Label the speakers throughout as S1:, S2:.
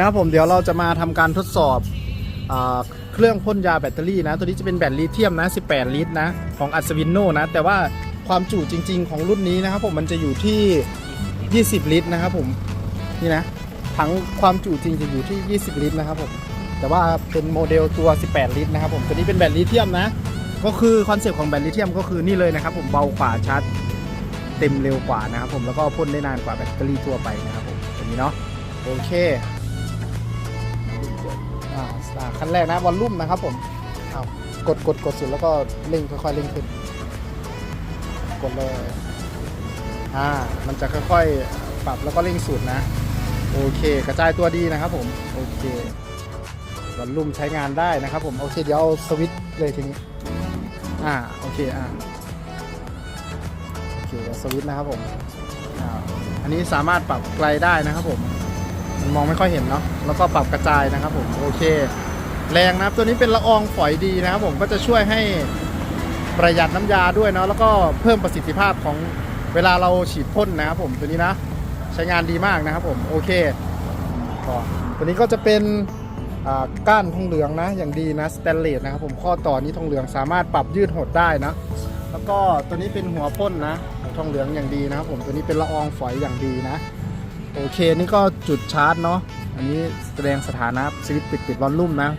S1: นะครับผมเดี๋ยวเราจะมาทำการทดสอบอเครื่องพ่นยาแบตเตอรี่นะ ตัวนี้จะเป็นแบตลิเธียมนะ 18 ลิตรนะ ของอัศวินโนนะ แต่ว่าความจุจริง ๆ ของรุ่นนี้นะครับผมมันจะอยู่ที่ 20 ลิตรนะครับผมนี่นะถังความจุจริงจะอยู่ที่ 20 ลิตรนะครับผมแต่ว่าเป็นโมเดลตัว 18 ลิตรนะครับผมตัวนี้เป็นแบตลิเธียมนะ ก็คือคอนเซปต์ของแบตลิเธียมก็คือนี่เลยนะครับผมเบากว่าชาร์จเต็มเร็วกว่านะครับผมแล้วก็พ่นได้นานกว่าแบตเตอรี่ทั่วไปนะครับผมตัวนี้เนาะโอเค อ่าขั้นแรกนะวอลลุ่มนะครับผมเอากดกดกดสุดแล้วก็เร่งค่อยๆเร่งขึ้น กดเลยอ่ามันจะค่อยๆปรับแล้วก็เร่งสุดนะ โอเค กระจายตัวดีนะครับผมโอเควอลลุ่มใช้งานได้นะครับผมโอเคเดี๋ยวเอาสวิตช์เลยทีนี้อ่าโอเคอ่าโอเคสวิตช์นะครับผมอ่าอันนี้สามารถปรับไกลได้นะครับผมมันมองไม่ค่อยเห็นเนาะแล้วก็ปรับกระจายนะครับผมโอเค แรงนะครับ ตัวนี้เป็นละอองฝอยดีนะครับผมก็จะช่วยให้ประหยัดน้ำยาด้วยเนาะแล้วก็เพิ่มประสิทธิภาพของเวลาเราฉีดพ่นนะครับผมตัวนี้นะใช้งานดีมากนะครับผมโอเคก็ตัวนี้ก็จะเป็นก้านทองเหลืองนะอย่างดีนะสแตนเลสนะครับผมข้อต่อนี้ทองเหลืองสามารถปรับยืดหดได้นะ แล้วก็ตัวนี้เป็นหัวพ่นนะทองเหลืองอย่างดีนะครับผมตัวนี้เป็นละอองฝอยอย่างดีนะโอเคนี่ก็จุดชาร์จเนาะอันนี้แสดงสถานะสวิตช์ปิดปิดวอลลุ่มนะ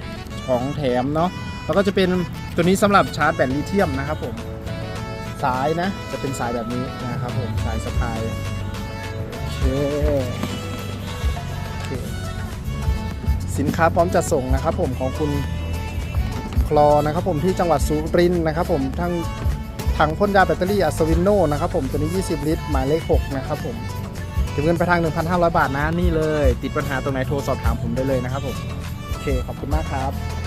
S1: ของแถมเนาะแล้วก็จะเป็นตัวนี้สำหรับชาร์จแบตลิเธียมนะครับผมสายนะจะเป็นสายแบบนี้นะครับผมสายสะพายโอเคสินค้าพร้อมจัดส่งนะครับผมของคุณคลอนะครับผมที่จังหวัดสุรินทร์นะครับผมทั้งถังพ่นยาแบตเตอรี่อัศวินโนนะครับผมตัวนี้ 20 ลิตร หมายเลข 6 นะครับผมถึงเงินไปทาง 1,500 บาทนะนี่เลย ติดปัญหาตรงไหนโทรสอบถามผมได้เลยนะครับผม เคขอบคุณมากครับ